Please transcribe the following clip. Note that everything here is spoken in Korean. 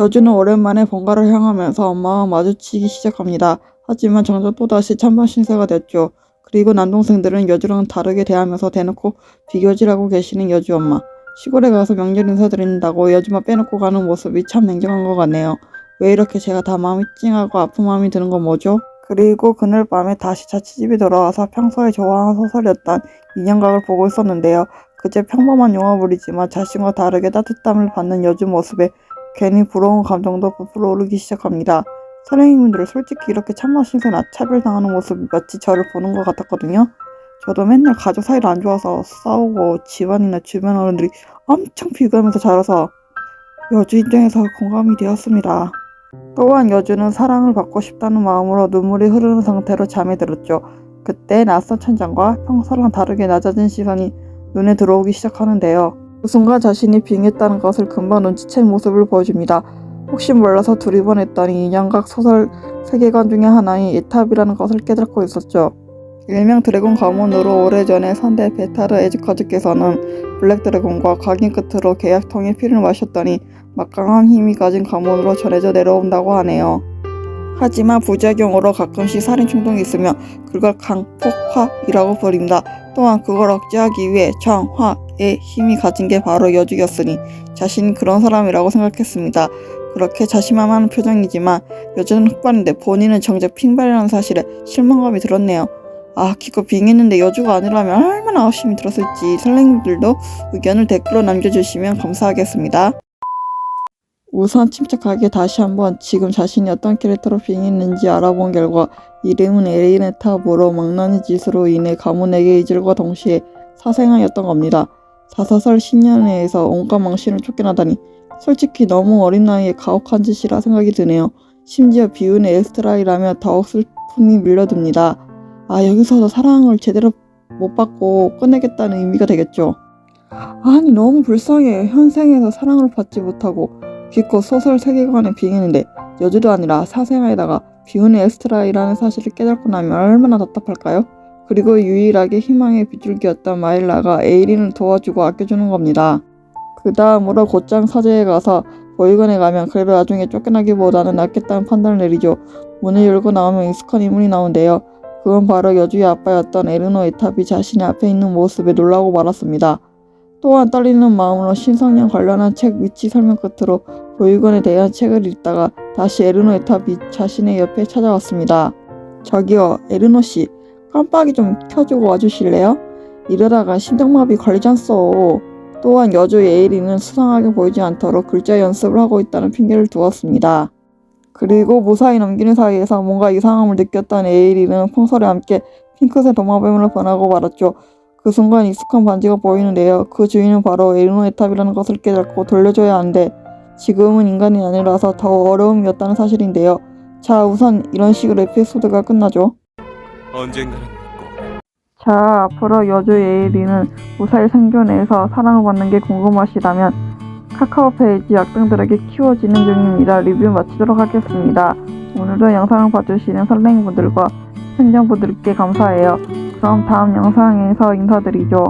여주는 오랜만에 본가를 향하면서 엄마와 마주치기 시작합니다. 하지만 정작 또다시 찬반 신세가 됐죠. 그리고 남동생들은 여주랑 다르게 대하면서 대놓고 비교질하고 계시는 여주 엄마. 시골에 가서 명절 인사드린다고 여주만 빼놓고 가는 모습이 참 냉정한 것 같네요. 왜 이렇게 제가 다 마음이 찡하고 아픈 마음이 드는 건 뭐죠? 그리고 그날 밤에 다시 자취집에 돌아와서 평소에 좋아하는 소설이었던 인형각을 보고 있었는데요. 그제 평범한 영화물이지만 자신과 다르게 따뜻함을 받는 여주 모습에 괜히 부러운 감정도 부풀어 오르기 시작합니다. 선생님들 솔직히 이렇게 참나 신세나 차별당하는 모습이 마치 저를 보는 것 같았거든요. 저도 맨날 가족 사이를 안 좋아서 싸우고 집안이나 주변 어른들이 엄청 비교하면서 자라서 여주 입장에서 공감이 되었습니다. 또한 여주는 사랑을 받고 싶다는 마음으로 눈물이 흐르는 상태로 잠에 들었죠. 그때 낯선 천장과 평소랑 다르게 낮아진 시선이 눈에 들어오기 시작하는데요. 그 순간 자신이 빙했다는 것을 금방 눈치챈 모습을 보여줍니다. 혹시 몰라서 두리번했더니 인형각 소설 세계관 중의 하나인 에탑이라는 것을 깨닫고 있었죠. 일명 드래곤 가문으로 오래전에 선대 베타르 에즈카즈께서는 블랙 드래곤과 각인 끝으로 계약통에 피를 마셨더니 막강한 힘이 가진 가문으로 전해져 내려온다고 하네요. 하지만 부작용으로 가끔씩 살인 충동이 있으면 그걸 강폭화이라고 부릅니다. 또한 그걸 억제하기 위해 정화의 힘이 가진 게 바로 여주였으니 자신이 그런 사람이라고 생각했습니다. 그렇게 자신만만한 표정이지만 여주는 흑발인데 본인은 정작 핑발이라는 사실에 실망감이 들었네요. 아 기껏 빙했는데 여주가 아니라면 얼마나 아쉬움이 들었을지 선생님들도 의견을 댓글로 남겨주시면 감사하겠습니다. 우선 침착하게 다시 한번 지금 자신이 어떤 캐릭터로 빙했는지 알아본 결과 이름은 에리네탑으로 망나니 짓으로 인해 가문에게 이질과 동시에 사생아였던 겁니다. 사사설 신년회에서 온갖 망신을 쫓겨나다니 솔직히 너무 어린 나이에 가혹한 짓이라 생각이 드네요. 심지어 비운의 에스트라이라면 더욱 슬픔이 밀려듭니다. 아 여기서도 사랑을 제대로 못 받고 끝내겠다는 의미가 되겠죠. 아니 너무 불쌍해. 현생에서 사랑을 받지 못하고 기껏 소설 세계관에 빙했는데 여주도 아니라 사생아에다가 비운의 에스트라이라는 사실을 깨닫고 나면 얼마나 답답할까요? 그리고 유일하게 희망의 빗줄기였던 마일라가 에이린을 도와주고 아껴주는 겁니다. 그 다음으로 곧장 사제에 가서 보육원에 가면 그래도 나중에 쫓겨나기보다는 낫겠다는 판단을 내리죠. 문을 열고 나오면 익숙한 인물이 나오는데요. 그건 바로 여주의 아빠였던 에르노 에탑이 자신의 앞에 있는 모습에 놀라고 말았습니다. 또한 떨리는 마음으로 신성년 관련한 책 위치 설명 끝으로 보육원에 대한 책을 읽다가 다시 에르노 에탑이 자신의 옆에 찾아왔습니다. 저기요, 에르노 씨, 깜빡이 좀 켜주고 와주실래요? 이러다가 심장마비 걸리잖소. 또한 여주 에이리는 수상하게 보이지 않도록 글자 연습을 하고 있다는 핑계를 두었습니다. 그리고 무사히 넘기는 사이에서 뭔가 이상함을 느꼈던 에이리는 풍설에 함께 핑크색 도마뱀으로 변하고 말았죠. 그 순간 익숙한 반지가 보이는데요. 그 주인은 바로 에르노의 탑이라는 것을 깨닫고 돌려줘야 하는데 지금은 인간이 아니라서 더 어려움이었다는 사실인데요. 자, 우선 이런 식으로 에피소드가 끝나죠. 언젠가는 꼭 자, 앞으로 여주 에이리는 무사히 생존해서 사랑을 받는 게 궁금하시다면 카카오 페이지 약등들에게 키워지는 중입니다. 리뷰 마치도록 하겠습니다. 오늘도 영상을 봐주시는 선생님분들과 시청자분들께 감사해요. 그럼 다음 영상에서 인사드리죠.